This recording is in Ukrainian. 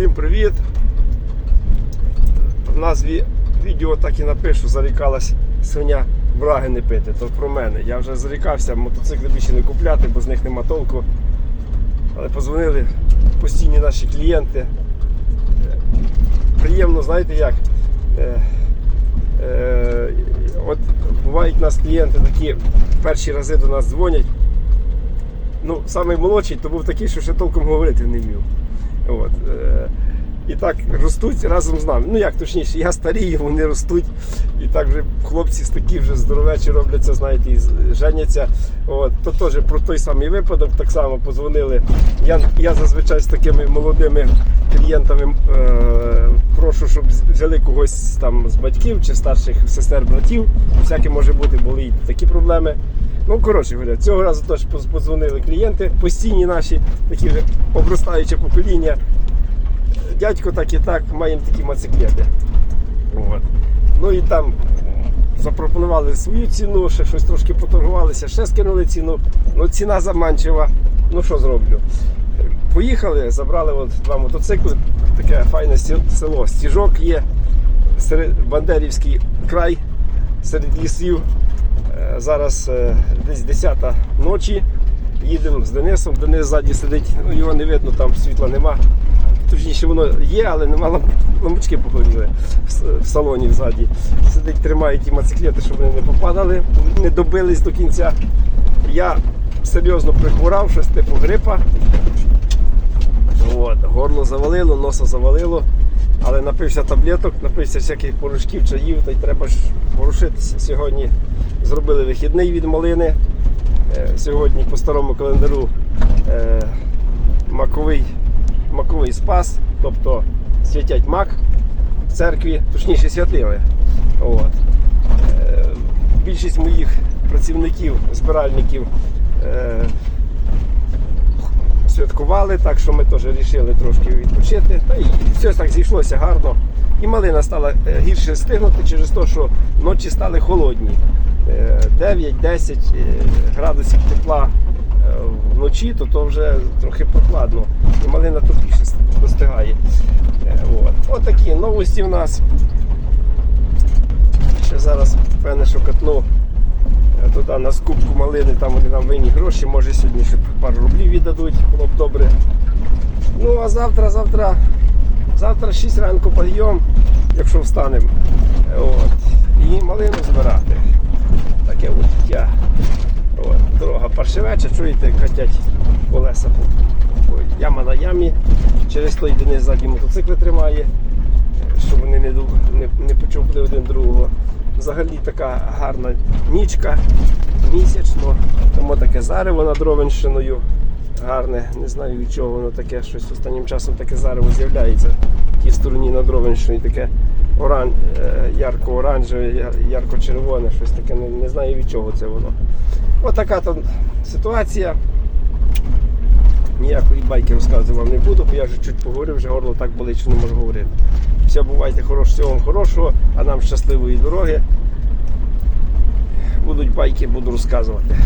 Всім привіт! В назві відео так і напишу, зарікалась свиня браги не пити, то про мене. Я вже зарікався мотоцикли більше не купляти, бо з них нема толку. Але позвонили постійні наші клієнти. Е, Приємно, знаєте як? Е, е, От бувають у нас клієнти такі перші рази до нас дзвонять. Ну, самий молодший, то був такий, що ще толком говорити не вмів. От, е, і так ростуть разом з нами. Ну як точніше, я старію, вони ростуть. І так вже хлопці такі вже здоровечі робляться, знаєте, і женяться. От, то теж про той самий випадок так само подзвонили. Я, я зазвичай з такими молодими клієнтами е, прошу, щоб взяли когось там з батьків чи старших сестер, братів. Всяке може бути, були і такі проблеми. Ну, коротше говоря, цього разу теж подзвонили клієнти, постійні наші, такі вже обростаюче покоління. Дядько так і так, маємо такі мотоциклети. От. Ну і там запропонували свою ціну, ще щось трошки поторгувалися, ще скинули ціну. Ну ціна заманчива. Ну що зроблю? Поїхали, забрали от два мотоцикли, таке файне село. Стіжок є, серед Бандерівський край серед лісів. Е, Зараз е, десь 10 ночі. Їдемо з Денисом. Денис ззаді сидить, ну його не видно, там світла нема. Точніше, воно є, але нема ламп- лампочки погоріли в, салоні ззаді. Сидить, тримає ті мотоциклети, щоб вони не попадали, не добились до кінця. Я серйозно прихворав, щось типу грипа. От, горло завалило, носа завалило. Але напився таблеток, напився всяких порошків, чаїв, та й треба ж порушитися. Сьогодні зробили вихідний від малини. Е, Сьогодні по старому календару е, маковий, маковий спас, тобто святять мак в церкві, точніше святили. От. Е, Більшість моїх працівників, збиральників святкували, так що ми теж вирішили трошки відпочити. Та і все так зійшлося гарно. І малина стала е, гірше стигнути через те, що ночі стали холодні. Е, 9-10 е, градусів тепла е, вночі, то, то вже трохи прохладно. І малина тупіше достигає. Е, От. Такі новості в нас. Ще зараз певне, що катну е, туди на скупку малини, там вони нам винні гроші, може сьогодні ще пару рублів віддадуть, було б добре. Ну а завтра, завтра, завтра 6 ранку підйом, якщо встанемо. От. І малину збирати. Таке от життя. От. Дорога паршивеча, чуєте, катять колеса. Яма на ямі. Через той Денис ззаді мотоцикли тримає щоб вони не, не, не почупли один другого. Взагалі така гарна нічка, місячно, тому таке зарево над Ровенщиною. Гарне, не знаю від чого воно таке, щось останнім часом таке зарево з'являється в тій стороні над Ровенщиною, таке оран, е, ярко-оранжеве, ярко-червоне, щось таке, не, не знаю від чого це воно. Отака то ситуація. Ніякої байки розказувати вам не буду, бо я вже чуть поговорив, вже горло так болить, що не можу говорити. Все, бувайте хорош, всього вам хорошого, а нам щасливої дороги. Будуть байки, буду розказувати.